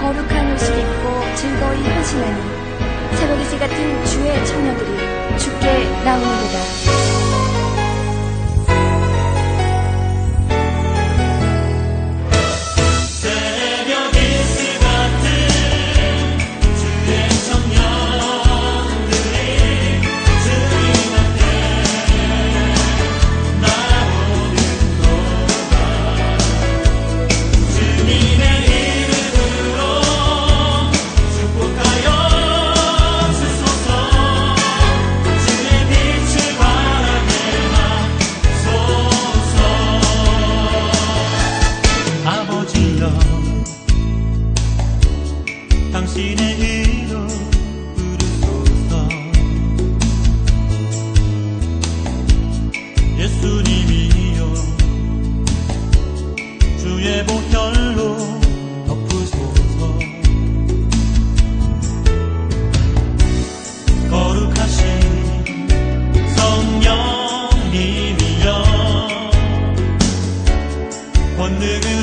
거룩한 옷을 입고 즐거이 헌신하니 새벽이새 같은 주의 처녀들이 죽게 나오는도다. 회복혈로 덮으소서. 거룩하신 성령님이여 권능을